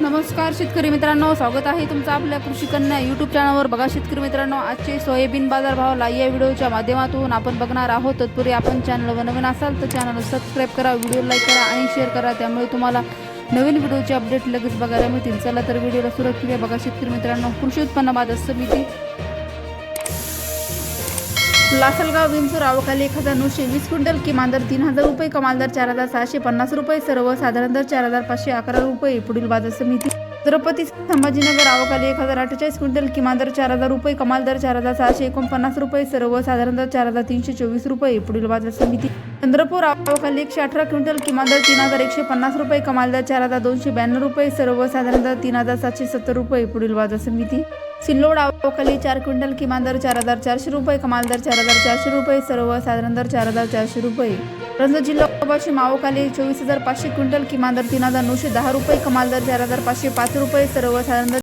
नमस्कार शेतकरी मित्रांनो स्वागत आहे तुमचं आपल्या कृषी कन्या यूट्यूब चॅनलवर बघा शेतकरी मित्रांनो आजचे सोयाबीन बाजार भाव या व्हिडिओच्या माध्यमातून आपण बघणार आहोत. तत्पूर्वी आपण चॅनलवर नवीन असाल तर चॅनल सबस्क्राईब करा व्हिडिओ लाईक करा आणि शेअर करा. त्यामुळे तुम्हाला नवीन व्हिडिओचे अपडेट लगेच बघायला मिळतील. चला तर व्हिडिओला सुरुवात केली बघा शेतकरी मित्रांनो कृषी उत्पन्न बाजार समिती लासलगाव विंचूर आवकाली एक हजार नऊशे वीस क्विंटल किमान दर तीन हजार रुपये कमाल दर चार हजार सहाशे पन्नास रुपये सर्वसाधारण दर चार हजार पाचशे अकरा रुपये पुढील बाजार समिती छत्रपती संभाजीनगर आवकाली एक हजार अठ्ठेचाळीस क्विंटल किमान दर चार हजार रुपये कमाल दर चार हजार सहाशे एकोणपन्नास रुपये सर्वसाधारण दर चार हजार तीनशे चोवीस रुपये पुढील बाजार समिती चंद्रपूर आवकाली एकशे अठरा क्विंटल किमान दर तीन हजार एकशे पन्नास रुपये कमाल दर चार हजार दोनशे ब्याण्णव रुपये सर्वसाधारण दर तीन हजार सातशे सत्तर रुपये पुढील बाजार समिती सिल्लोड आवकाली चार क्विंटल किमान दर चार हजार चारशे रुपये कमाल दर चार हजार चारशे रुपये सर्वसाधारण दर चार हजार चारशे रुपये. रंज जिल्हा वाशिम आवकाली चोवीस हजार पाचशे क्विंटल किमान दर तीन हजार नऊशे दहा रुपये कमाल दर चार हजार पाचशे पाच रुपये सर्वसाधारण दर